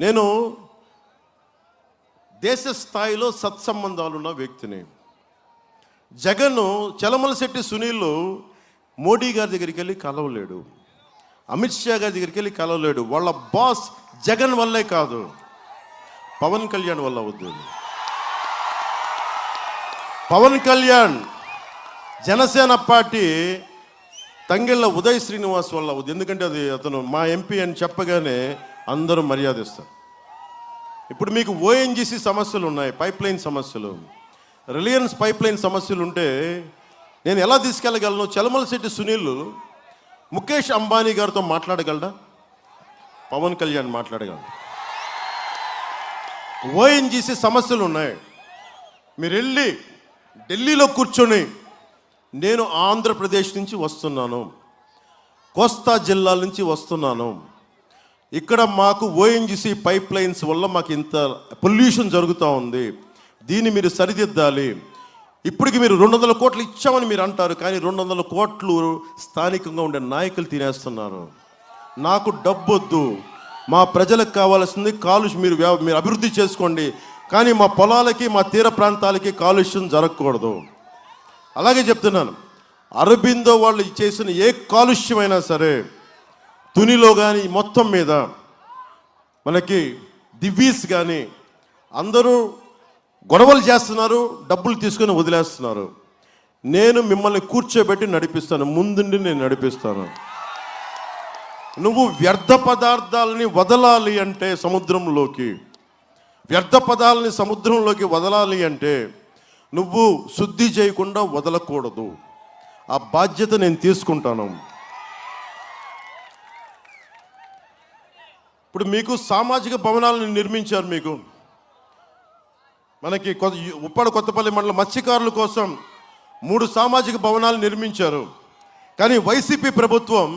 నేను దేశ స్థాయిలో సత్సంబంధాలున్న వ్యక్తిని. జగన్ చలమలశెట్టి సునీల్ మోడీ గారి దగ్గరికి వెళ్ళి కలవలేడు. అమిత్ షా గారి దగ్గరికి వెళ్ళి కలవలేడు. వాళ్ళ బాస్ జగన్ వల్లే కాదు పవన్ కళ్యాణ్ వల్ల వద్దు పవన్ కళ్యాణ్ జనసేన పార్టీ తంగిళ్ళ ఉదయ్ శ్రీనివాస్ వల్ల అవుద్ది. ఎందుకంటే అది అతను మా ఎంపీ అని చెప్పగానే అందరూ మర్యాద ఇస్తారు. ఇప్పుడు మీకు ఓఎన్జీసీ సమస్యలు ఉన్నాయి పైప్ లైన్ సమస్యలు. రిలయన్స్ పైప్ లైన్ సమస్యలు ఉంటే నేను ఎలా తీసుకెళ్ళగలను? చలమల శెట్టి సునీల్ ముఖేష్ అంబానీ గారితో మాట్లాడగలడా? పవన్ కళ్యాణ్ మాట్లాడగలడు? ఓఎన్జీసీ సమస్యలు ఉన్నాయి. మీరు వెళ్ళి ఢిల్లీలో కూర్చొని నేను ఆంధ్రప్రదేశ్ నుంచి వస్తున్నాను. కోస్తా జిల్లాల నుంచి వస్తున్నాను. ఇక్కడ మాకు ఓఎన్జిసి పైప్ లైన్స్ వల్ల మాకు ఇంత పొల్యూషన్ జరుగుతూ ఉంది. దీన్ని మీరు సరిదిద్దాలి. ఇప్పటికి మీరు రెండు వందల కోట్లు ఇచ్చామని మీరు అంటారు కానీ రెండు వందల కోట్లు స్థానికంగా ఉండే నాయకులు తినేస్తున్నారు. నాకు డబ్బు వద్దు. మా ప్రజలకు కావాల్సింది కాలుష్యం మీరు మీరు అభివృద్ధి చేసుకోండి. కానీ మా పొలాలకి మా తీర ప్రాంతాలకి కాలుష్యం జరగకూడదు. అలాగే చెప్తున్నాను. అరబిందో వాళ్ళు చేసిన ఏ కాలుష్యమైనా సరే తునిలో కానీ మొత్తం మీద మనకి దివ్యస్ కానీ అందరూ గొడవలు చేస్తున్నారు డబ్బులు తీసుకొని వదిలేస్తున్నారు. నేను మిమ్మల్ని కూర్చోబెట్టి నడిపిస్తాను ముందుండి నేను నడిపిస్తాను. నువ్వు వ్యర్థ పదార్థాలని వదలాలి అంటే సముద్రంలోకి వ్యర్థ పదాలని సముద్రంలోకి వదలాలి అంటే నువ్వు శుద్ధి చేయకుండా వదలకూడదు. ఆ బాధ్యత నేను తీసుకుంటాను. ఇప్పుడు మీకు సామాజిక భవనాలను నిర్మించారు మీకు. మనకి కొత్త ఉప్పాడ కొత్తపల్లి మండలం మత్స్యకారుల కోసం మూడు సామాజిక భవనాలు నిర్మించారు. కానీ వైసీపీ ప్రభుత్వం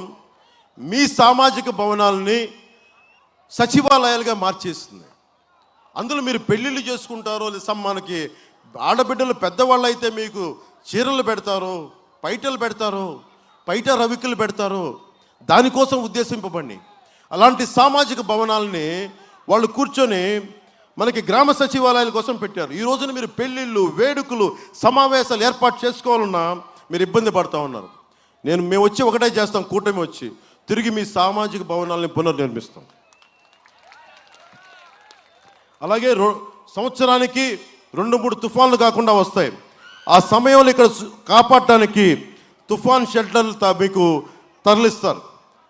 మీ సామాజిక భవనాలని సచివాలయాలుగా మార్చేస్తుంది అందులో మీరు పెళ్ళిళ్ళు చేసుకుంటారో లేదా మనకి ఆడబిడ్డలు పెద్దవాళ్ళు అయితే మీకు చీరలు పెడతారు పైటలు పెడతారు పైట రవికలు పెడతారు దానికోసం ఉద్దేశింపబడి అలాంటి సామాజిక భవనాలని వాళ్ళు కూర్చొని మనకి గ్రామ సచివాలయాల కోసం పెట్టారు. ఈ రోజున మీరు పెళ్ళిళ్ళు వేడుకలు సమావేశాలు ఏర్పాటు చేసుకోవాలన్నా మీరు ఇబ్బంది పడుతూ ఉన్నారు. నేను మేము వచ్చి ఒకటే చేస్తాం కూటమి వచ్చి. తిరిగి మీ సామాజిక భవనాలని పునర్నిర్మిస్తాం. అలాగే రో- సంవత్సరానికి రెండు మూడు తుఫాన్లు కాకుండా వస్తాయి. ఆ సమయంలో ఇక్కడ కాపాడటానికి తుఫాన్ షెల్టర్లు తా- మీకు తరలిస్తారు.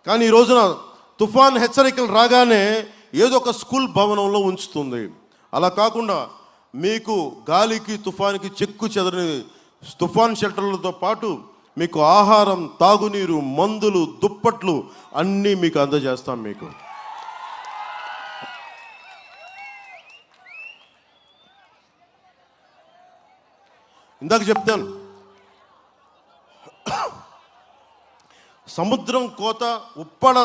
కానీ ఈ రోజున తుఫాన్ హెచ్చరికలు రాగానే ఏదో ఒక స్కూల్ భవనంలో ఉంచుతుంది. అలా కాకుండా మీకు గాలికి తుఫాన్కి చెక్కు చెదరని తుఫాన్ షెల్టర్లతో పాటు మీకు ఆహారం తాగునీరు మందులు దుప్పట్లు అన్నీ మీకు అందజేస్తాం మీకు. ఇందాక చెప్తాను. సముద్రం కోత ఉప్పడ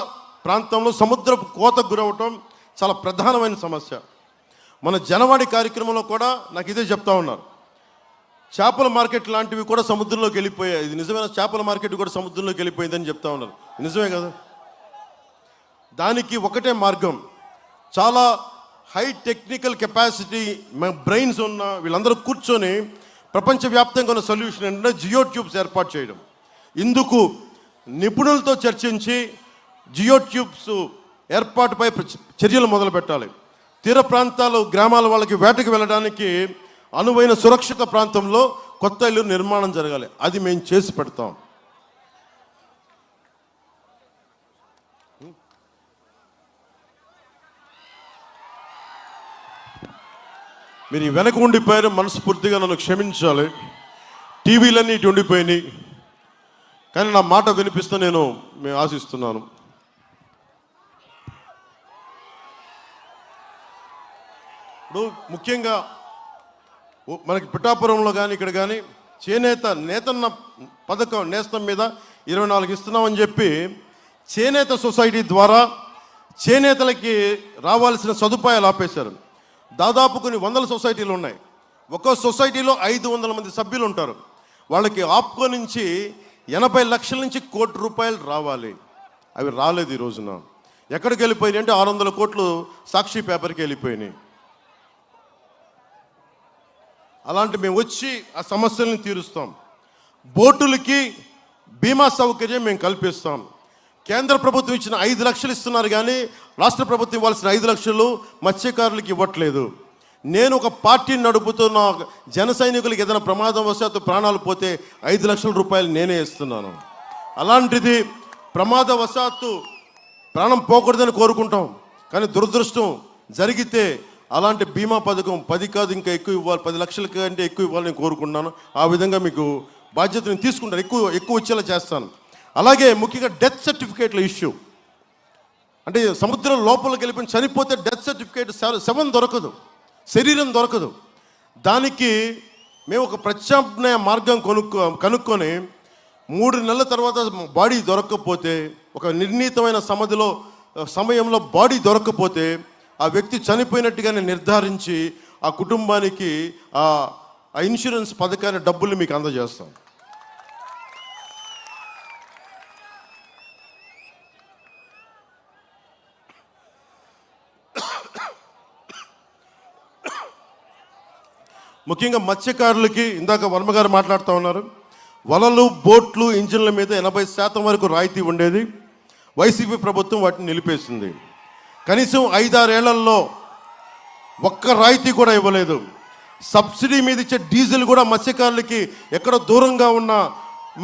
ప్రాంతంలో సముద్రపు కోతకు గురవటం చాలా ప్రధానమైన సమస్య. మన జనవాణి కార్యక్రమంలో కూడా నాకు ఇదే చెప్తా ఉన్నారు. చేపల మార్కెట్ లాంటివి కూడా సముద్రంలోకి వెళ్ళిపోయాయి. ఇది నిజమైన చేపల మార్కెట్ కూడా సముద్రంలోకి వెళ్ళిపోయిందని చెప్తా ఉన్నారు. నిజమే కదా? దానికి ఒకటే మార్గం. చాలా హై టెక్నికల్ కెపాసిటీ బ్రెయిన్స్ ఉన్న వీళ్ళందరూ కూర్చొని ప్రపంచవ్యాప్తంగా ఉన్న సొల్యూషన్ ఏంటంటే జియో ట్యూబ్స్ ఏర్పాటు చేయడం. ఇందుకు నిపుణులతో చర్చించి జియో ట్యూబ్స్ ఏర్పాటుపై చర్యలు మొదలు పెట్టాలి. తీర ప్రాంతాలు గ్రామాల వాళ్ళకి వేటకు వెళ్ళడానికి అనువైన సురక్షిత ప్రాంతంలో కొత్త ఇల్లు నిర్మాణం జరగాలి. అది మేము చేసి పెడతాం. మీరు ఈ వెనక ఉండిపోయారు మనస్ఫూర్తిగా నన్ను క్షమించాలి. టీవీలన్నీ ఇటు ఉండిపోయినాయి. కానీ నా మాట వినిపిస్తూ నేను మేము ఆశిస్తున్నాను. నువ్వు ముఖ్యంగా ఓ- మనకి పిఠాపురంలో కానీ ఇక్కడ కానీ చేనేత నేతన్న పథకం నేస్తం మీద ఇరవై నాలుగు ఇస్తున్నామని చెప్పి చేనేత సొసైటీ ద్వారా చేనేతలకి రావాల్సిన సదుపాయాలు ఆపేశారు. దాదాపు కొన్ని వందల సొసైటీలు ఉన్నాయి. ఒక్కో సొసైటీలో ఐదు వందల మంది సభ్యులు ఉంటారు. వాళ్ళకి ఆప్కో నుంచి ఎనభై లక్షల నుంచి కోటి రూపాయలు రావాలి. అవి రాలేదు ఈ రోజున. ఎక్కడికి వెళ్ళిపోయినాయి అంటే ఆరు వందల కోట్లు సాక్షి పేపర్కి వెళ్ళిపోయినాయి. అలాంటి మేము వచ్చి ఆ సమస్యలను తీరుస్తాం. బోటులకి బీమా సౌకర్యం మేము కల్పిస్తాం. కేంద్ర ప్రభుత్వం ఇచ్చిన ఐదు లక్షలు ఇస్తున్నారు కానీ రాష్ట్ర ప్రభుత్వం ఇవ్వాల్సిన ఐదు లక్షలు మత్స్యకారులకు ఇవ్వట్లేదు. నేను ఒక పార్టీని నడుపుతున్న జన సైనికులకు ఏదైనా ప్రమాదం వశాత్తు ప్రాణాలు పోతే ఐదు లక్షల రూపాయలు నేనే ఇస్తున్నాను. అలాంటిది ప్రమాదవశాత్తు ప్రాణం పోకూడదని కోరుకుంటాం. కానీ దురదృష్టం జరిగితే అలాంటి బీమా పథకం పది కాదు ఇంకా ఎక్కువ ఇవ్వాలి పది లక్షల కంటే ఎక్కువ ఇవ్వాలని కోరుకుంటున్నాను. ఆ విధంగా మీకు బాధ్యతను తీసుకుంటాను. ఎక్కువ ఎక్కువ వచ్చేలా చేస్తాను. అలాగే ముఖ్యంగా డెత్ సర్టిఫికేట్ల ఇష్యూ అంటే సముద్రం లోపలికి వెళ్ళిపోయిన చనిపోతే డెత్ సర్టిఫికేట్ శవం దొరకదు. శరీరం దొరకదు. దానికి మేము ఒక ప్రత్యామ్నాయ మార్గం కొనుక్కో కనుక్కొని మూడు నెలల తర్వాత బాడీ దొరకకపోతే ఒక నిర్ణీతమైన సమధిలో సమయంలో బాడీ దొరకకపోతే ఆ వ్యక్తి చనిపోయినట్టుగానే నిర్ధారించి ఆ కుటుంబానికి ఆ ఇన్సూరెన్స్ పథకాన్ని డబ్బులు మీకు అందజేస్తాం. ముఖ్యంగా మత్స్యకారులకి ఇందాక వర్మగారు మాట్లాడుతూ ఉన్నారు. వలలు బోట్లు ఇంజిన్ల మీద ఎనభై శాతం వరకు రాయితీ ఉండేది. వైసీపీ ప్రభుత్వం వాటిని నిలిపేసింది. కనీసం ఐదారేళ్ళలో ఒక్క రాయితీ కూడా ఇవ్వలేదు. సబ్సిడీ మీద ఇచ్చే డీజిల్ కూడా మత్స్యకారులకి ఎక్కడ దూరంగా ఉన్న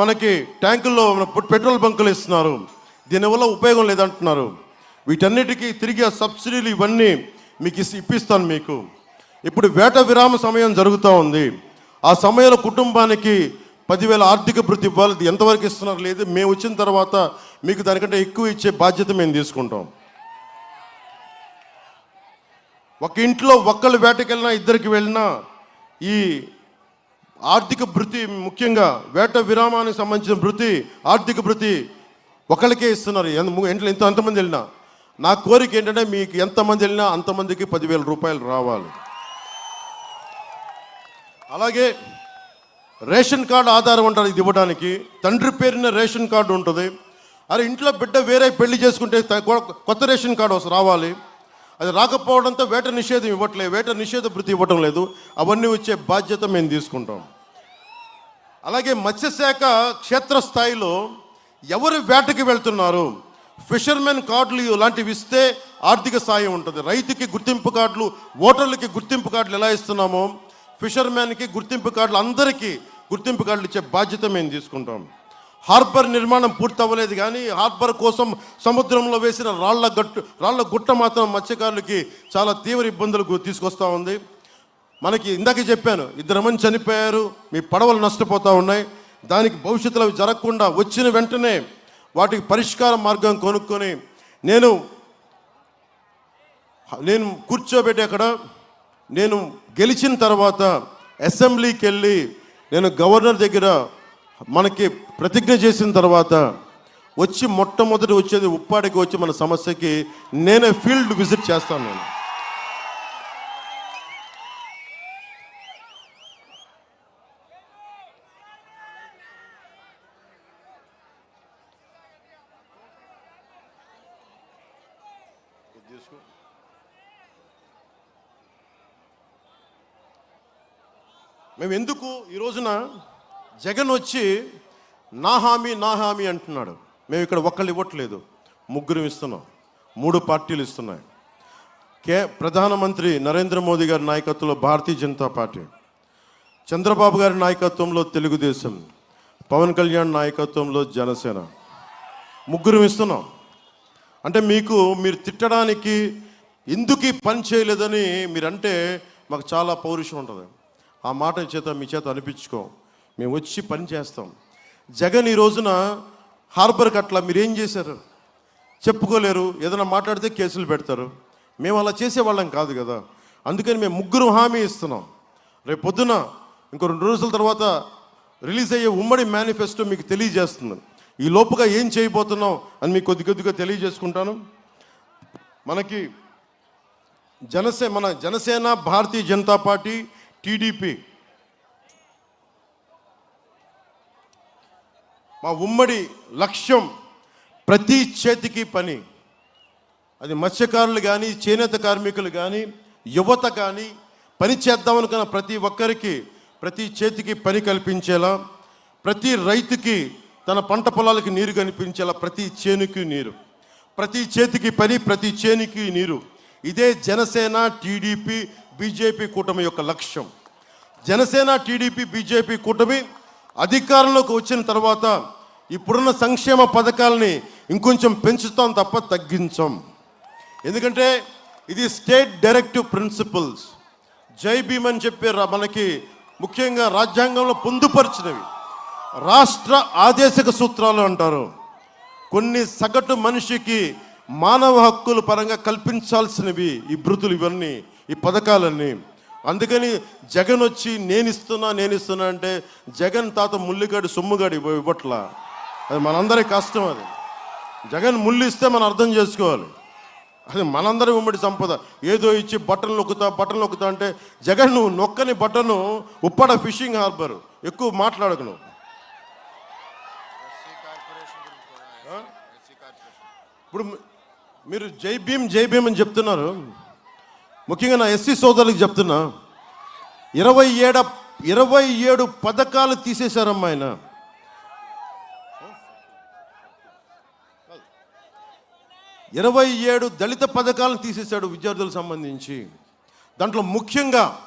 మనకి ట్యాంకుల్లో మన పెట్రోల్ బంకులు ఇస్తున్నారు దీనివల్ల ఉపయోగం లేదంటున్నారు. వీటన్నిటికీ తిరిగి ఆ సబ్సిడీలు ఇవన్నీ మీకు ఇప్పిస్తాను మీకు. ఇప్పుడు వేట విరామ సమయం జరుగుతూ ఉంది. ఆ సమయంలో కుటుంబానికి పదివేల ఆర్థిక భృతి ఇవ్వాలి. ఎంతవరకు ఇస్తున్నారు లేదు. మేము వచ్చిన తర్వాత మీకు దానికంటే ఎక్కువ ఇచ్చే బాధ్యత మేము తీసుకుంటాం. ఒక ఇంట్లో ఒక్కళ్ళు వేటకెళ్ళినా ఇద్దరికి వెళ్ళినా ఈ ఆర్థిక భృతి ముఖ్యంగా వేట విరామానికి సంబంధించిన భృతి ఆర్థిక భృతి ఒకళ్ళకే ఇస్తున్నారు. ఇంట్లో ఎంత ఎంతమంది వెళ్ళినా. నా కోరిక ఏంటంటే మీకు ఎంతమంది వెళ్ళినా అంతమందికి పదివేల రూపాయలు రావాలి. అలాగే రేషన్ కార్డు ఆధారం ఉంటుంది ఇది ఇవ్వడానికి. తండ్రి పేరున రేషన్ కార్డు ఉంటుంది. అరే ఇంట్లో బిడ్డ వేరే పెళ్ళి చేసుకుంటే త- కొత్త రేషన్ కార్డు వస్తుంది రావాలి. అది రాకపోవడంతో వేట నిషేధం ఇవ్వట్లేదు వేట నిషేధ భృతి ఇవ్వటం లేదు. అవన్నీ వచ్చే బాధ్యత మేము తీసుకుంటాం. అలాగే మత్స్యశాఖ క్షేత్రస్థాయిలో ఎవరు వేటకి వెళ్తున్నారు? ఫిషర్మెన్ కార్డులు ఇలాంటివి ఇస్తే ఆర్థిక సాయం ఉంటుంది. రైతుకి గుర్తింపు కార్డులు ఓటర్లకి గుర్తింపు కార్డులు ఎలా ఇస్తున్నామో ఫిషర్మెన్కి గుర్తింపు కార్డులు అందరికీ గుర్తింపు కార్డులు ఇచ్చే బాధ్యత మేము తీసుకుంటాం. హార్బర్ నిర్మాణం పూర్తవ్వలేదు కానీ హార్బర్ కోసం సముద్రంలో వేసిన రాళ్ళ గట్టు రాళ్ళ గుట్ట మాత్రం మత్స్యకారులకి చాలా తీవ్ర ఇబ్బందులకు తీసుకొస్తూ తీసుకొస్తా ఉంది. మనకి ఇందాక చెప్పాను ఇద్దరు మంది చనిపోయారు మీ పడవలు నష్టపోతూ ఉన్నాయి. దానికి భవిష్యత్తులో అవి జరగకుండా వచ్చిన వెంటనే వాటికి పరిష్కార మార్గం కొనుక్కొని నేను నేను కూర్చోబెట్టి అక్కడ నేను గెలిచిన తర్వాత అసెంబ్లీకి వెళ్ళి నేను గవర్నర్ దగ్గర మనకి ప్రతిజ్ఞ చేసిన తర్వాత వచ్చి మొట్టమొదటి వచ్చేది ఉప్పాడికి వచ్చి మన సమస్యకి నేనే ఫీల్డ్ విజిట్ చేస్తాను నేను. మేము ఎందుకు ఈ రోజున జగన్ వచ్చి నా హామీ నా హామీ అంటున్నాడు. మేము ఇక్కడ ఒక్కళ్ళు ఇవ్వట్లేదు. ముగ్గురు ఇస్తున్నాం. మూడు పార్టీలు ఇస్తున్నాయి. కే ప్రధానమంత్రి నరేంద్ర మోదీ గారి నాయకత్వంలో భారతీయ జనతా పార్టీ. చంద్రబాబు గారి నాయకత్వంలో తెలుగుదేశం. పవన్ కళ్యాణ్ నాయకత్వంలో జనసేన. ముగ్గురు ఇస్తున్నాం. అంటే మీకు మీరు తిట్టడానికి ఎందుకు పని చేయలేదని మీరంటే మాకు చాలా పౌరుషం ఉంటుంది. ఆ మాట చేత మీ చేత అనిపించుకో. మేము వచ్చి పని చేస్తాం. జగన్ ఈ రోజున హార్బర్కి అట్లా మీరు ఏం చేశారు? చెప్పుకోలేరు. ఏదైనా మాట్లాడితే కేసులు పెడతారు. మేము అలా చేసేవాళ్ళం కాదు కదా. అందుకని మేము ముగ్గురు హామీ ఇస్తున్నాం. రేపు పొద్దున ఇంకో రెండు రోజుల తర్వాత రిలీజ్ అయ్యే ఉమ్మడి మేనిఫెస్టో మీకు తెలియజేస్తుంది ఈ లోపుగా ఏం చేయబోతున్నాం అని మీకు కొద్ది కొద్దిగా తెలియజేసుకుంటాను. మనకి జనసే మన జనసేన భారతీయ జనతా పార్టీ టీడీపీ మా ఉమ్మడి లక్ష్యం ప్రతి చేతికి పని. అది మత్స్యకారులు కానీ చేనేత కార్మికులు కానీ యువత కానీ పని చేద్దామనుకున్న ప్రతి ఒక్కరికి ప్రతి చేతికి పని కల్పించేలా ప్రతి రైతుకి తన పంట పొలాలకి నీరు కనిపించేలా ప్రతి చేనుకి నీరు. ప్రతి చేతికి పని ప్రతి చేనికి నీరు. ఇదే జనసేన టీడీపీ బీజేపీ కూటమి యొక్క లక్ష్యం. జనసేన టీడీపీ బీజేపీ కూటమి అధికారంలోకి వచ్చిన తర్వాత ఇప్పుడున్న సంక్షేమ పథకాలని ఇంకొంచెం పెంచుతాం తప్ప తగ్గించాం. ఎందుకంటే ఇది స్టేట్ డైరెక్టివ్ ప్రిన్సిపల్స్. జై భీమ్ అని చెప్పి రా- మనకి ముఖ్యంగా రాజ్యాంగంలో పొందుపరిచినవి. రాష్ట్ర ఆదేశక సూత్రాలు అంటారు. కొన్ని సగటు మనిషికి మానవ హక్కుల పరంగా కల్పించాల్సినవి ఈ భృతులు ఇవన్నీ ఈ పథకాలన్నీ. అందుకని జగన్ వచ్చి నేను ఇస్తున్నా నేను ఇస్తున్నా అంటే జగన్ తాత ముల్లిగాడి సొమ్ముగాడి ఇవ్వట్లా? అది మనందరి కష్టం అది. జగన్ ముళ్ళు ఇస్తే మనం అర్థం చేసుకోవాలి. అది మనందరి ఉమ్మడి సంపద. ఏదో ఇచ్చి బట్టలు నొక్కుతా బట్టలు నొక్కుతా అంటే జగన్ నువ్వు నొక్కని బట్టను ఉప్పడ ఫిషింగ్ హార్బర్. ఎక్కువ మాట్లాడకు నువ్వు. ఇప్పుడు మీరు జై భీమ్ జై భీమ్ అని చెప్తున్నారు. ముఖ్యంగా నా ఎస్సీ సోదరులకు చెప్తున్నా. ఇరవై ఏడ ఇరవై ఏడు పథకాలు తీసేశారమ్మా ఆయన. ఇరవై ఏడు దళిత పథకాలను తీసేశాడు విద్యార్థులకు సంబంధించి. దాంట్లో ముఖ్యంగా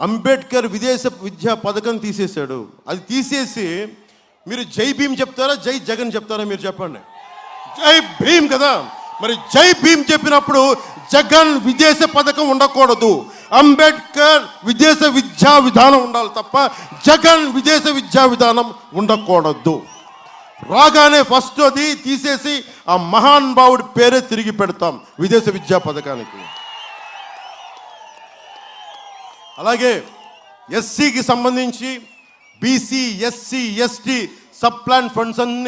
అంబేద్కర్ విదేశ విద్యా పథకం తీసేశాడు. అది తీసేసి మీరు జై భీమ్ చెప్తారా జై జగన్ చెప్తారా మీరు చెప్పండి. జై భీమ్ కదా. మరి జై భీమ్ చెప్పినప్పుడు జగన్ విదేశ పథకం ఉండకూడదు. అంబేద్కర్ విదేశ విద్యా విధానం ఉండాలి తప్ప జగన్ విదేశ విద్యా విధానం ఉండకూడదు. రాగానే ఫస్ట్ అది తీసేసి ఆ మహాన్ బావుడి పేరే తిరిగి పెడతాం విదేశ విద్యా పథకానికి. అలాగే ఎస్సీకి సంబంధించి BC SC ST sub plan funds అన్ని